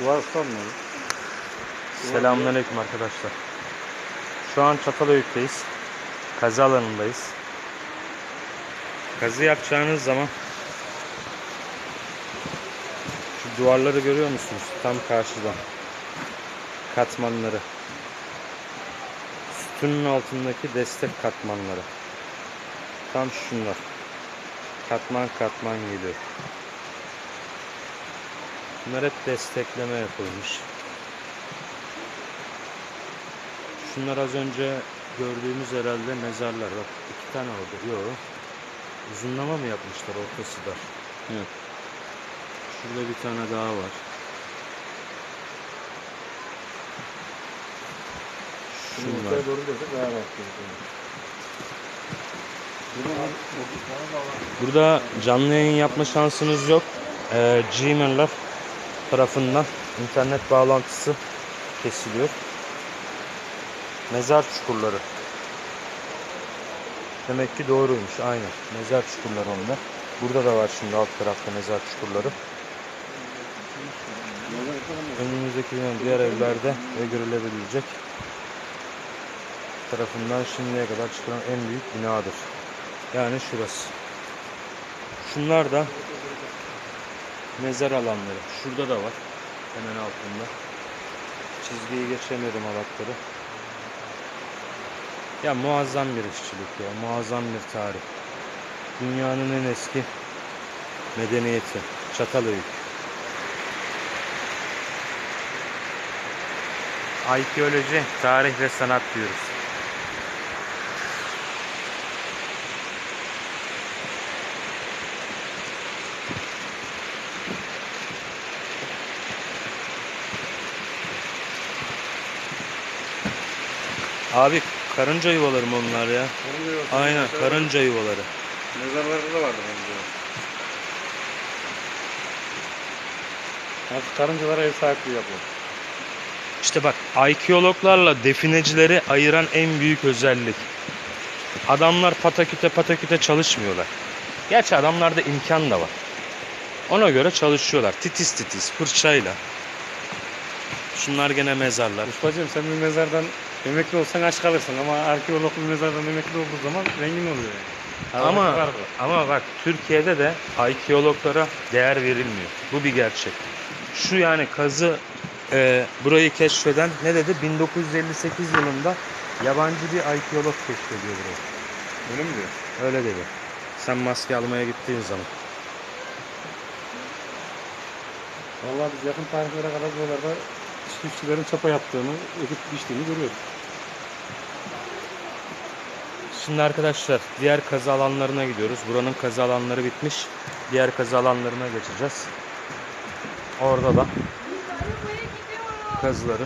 Duvar sanmıyor. Selamünaleyküm arkadaşlar. Şu an Çatalhöyük'teyiz. Kazı alanındayız. Kazı yapacağınız zaman şu duvarları görüyor musunuz? Tam karşıda. Katmanları. Sütunun altındaki destek katmanları. Tam şunlar. Katman katman geliyor. Bunlar hep destekleme yapılmış. Şunlar az önce gördüğümüz herhalde mezarlar. Bak iki tane oldu. Yok. Uzunlama mı yapmışlar ortası dar. Evet. Şurada bir tane daha var. Şunlar. Şuraya doğru desek daha rahat gözüküyor. Burada canlı yayın yapma şansınız yok. Ee, Gmail'ler tarafından internet bağlantısı kesiliyor. Mezar çukurları. Demek ki doğruymuş. Aynen. Mezar çukurları onlar. Burada da var şimdi alt tarafta mezar çukurları. Önümüzdeki diğer evlerde ve görülebilecek tarafından şimdiye kadar çıkan en büyük binadır. Yani şurası. Şunlar da mezar alanları. Şurada da var. Hemen altında. Çizgiyi geçemiyorum halatları. Ya muazzam bir işçilik ya. Muazzam bir tarih. Dünyanın en eski medeniyeti. Çatalhöyük. Arkeoloji, tarih ve sanat diyoruz. Abi karınca yuvaları mı onlar ya? Aynen karınca yuvaları. Mezarlarda da vardı bence. Artık karıncalara ev sahipliği yapıyor. İşte bak arkeologlarla definecileri ayıran en büyük özellik. Adamlar pataküte pataküte çalışmıyorlar. Gerçi adamlarda imkan da var. Ona göre çalışıyorlar. Titiz titiz fırçayla. Şunlar gene mezarlar. Ustacığım sen bir mezardan emekli olsan aç kalırsın ama arkeolog bir mezardan emekli olduğu zaman zengin oluyor yani. Ama ama bak Türkiye'de de arkeologlara değer verilmiyor. Bu bir gerçek. Şu yani kazı e, burayı keşfeden ne dedi? 1958 yılında yabancı bir arkeolog keşfediyor burayı. Öyle mi diyor? Öyle dedi. Sen maske almaya gittiğin zaman. Vallahi biz yakın tarihlere kadar buralarda çiftçilerin çapa yaptığını, ekip biçtiğini görüyoruz. Şimdi arkadaşlar diğer kazı alanlarına gidiyoruz. Buranın kazı alanları bitmiş. Diğer kazı alanlarına geçeceğiz. Orada da kazıları